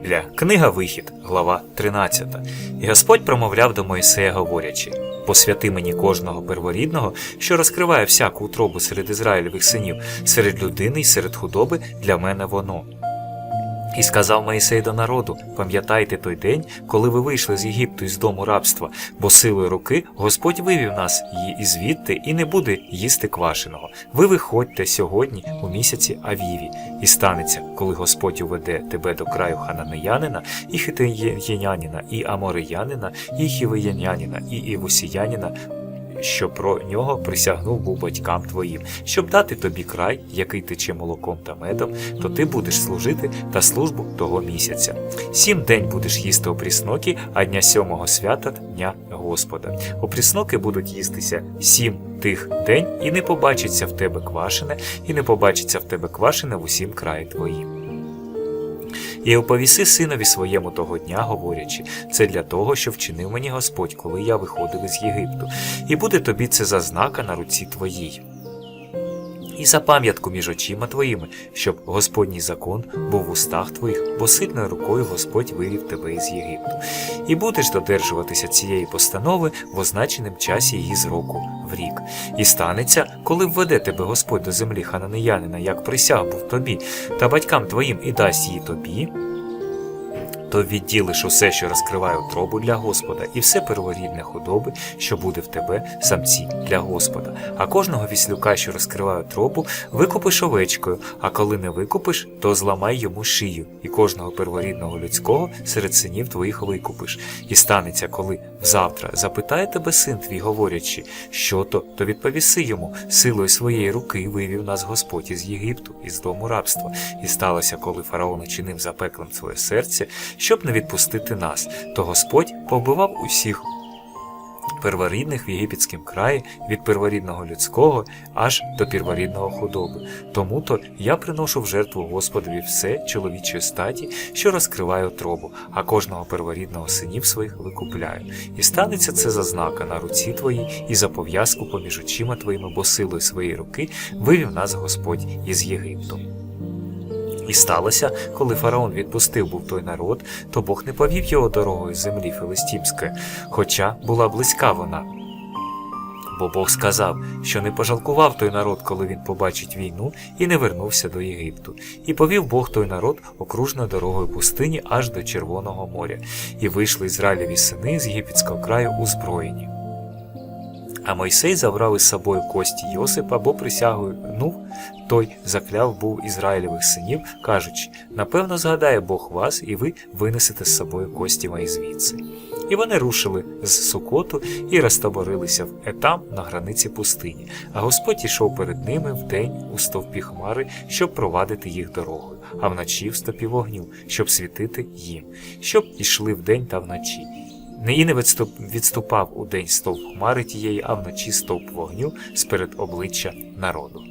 Біблія, книга Вихід, глава 13. І Господь промовляв до Моїсея, говорячи: Посвяти мені кожного перворідного, що розкриває всяку утробу серед Ізраїльових синів, серед людини й серед худоби для мене воно. І сказав Моїсей до народу: пам'ятайте той день, коли ви вийшли з Єгипту із дому рабства, бо силою руки Господь вивів нас її і звідти, і не буде їсти квашеного. Ви виходьте сьогодні у місяці Авіві, і станеться, коли Господь уведе тебе до краю хананеянина, і хитиянянина, і амореянина, і хівиянянина, і івусіянина, що про нього присягнув був батькам твоїм, щоб дати тобі край, який тече молоком та медом, то ти будеш служити та службу того місяця. Сім день будеш їсти опрісноки, а дня сьомого свята дня Господа. Опрісноки будуть їстися сім тих день, і не побачиться в тебе квашене, і не побачиться в тебе квашене в усім краї твоїм. І оповіси синові своєму того дня, говорячи, це для того, що вчинив мені Господь, коли я виходив із Єгипту, і буде тобі це за знака на руці твоїй. І за пам'ятку між очима твоїми, щоб Господній закон був в устах твоїх, бо сильною рукою Господь вивів тебе із Єгипту. І будеш додержуватися цієї постанови в означеним часі її з року в рік. І станеться, коли введе тебе Господь до землі хананиянина, як присяг був тобі, та батькам твоїм і дасть її тобі, то відділиш усе, що розкриває утробу для Господа, і все перворідне худоби, що буде в тебе самці для Господа. А кожного віслюка, що розкриває утробу, викупиш овечкою, а коли не викупиш, то зламай йому шию, і кожного перворідного людського серед синів твоїх викупиш. І станеться, коли взавтра запитає тебе син твій, говорячи, що то, то відповіси йому, силою своєї руки вивів нас Господь із Єгипту, із дому рабства. І сталося, коли фараон учинив запеклим своє серце, щоб не відпустити нас, то Господь побивав усіх перворідних в єгипетському краї від перворідного людського аж до перворідного худоби. Тому то я приношу в жертву Господові все чоловічої статі, що розкриває утробу, а кожного перворідного синів своїх викупляю. І станеться це за знака на руці твоїй і за пов'язку поміж очима твоїми, бо силою своєї руки вивів нас Господь із Єгипту. І сталося, коли фараон відпустив був той народ, то Бог не повів його дорогою землі филистімської, хоча була близька вона. Бо Бог сказав, що не пожалкував той народ, коли він побачить війну, і не вернувся до Єгипту. І повів Бог той народ окружною дорогою пустині аж до Червоного моря, і вийшли Ізраїлеві сини з єгипетського краю узброєні. А Мойсей забрав із собою кості Йосипа, бо присягою нув, той закляв був Ізраїлевих синів, кажучи: напевно, згадає Бог вас, і ви винесете з собою кості мої звідси. І вони рушили з Сукоту і розтаборилися в Етам на границі пустині, а Господь ішов перед ними вдень у стовпі хмари, щоб провадити їх дорогою, а вночі в стопі вогню, щоб світити їм, щоб ішли вдень та вночі. І не відступ, відступав у день стовп хмари тієї, а вночі стовп вогню сперед обличчя народу.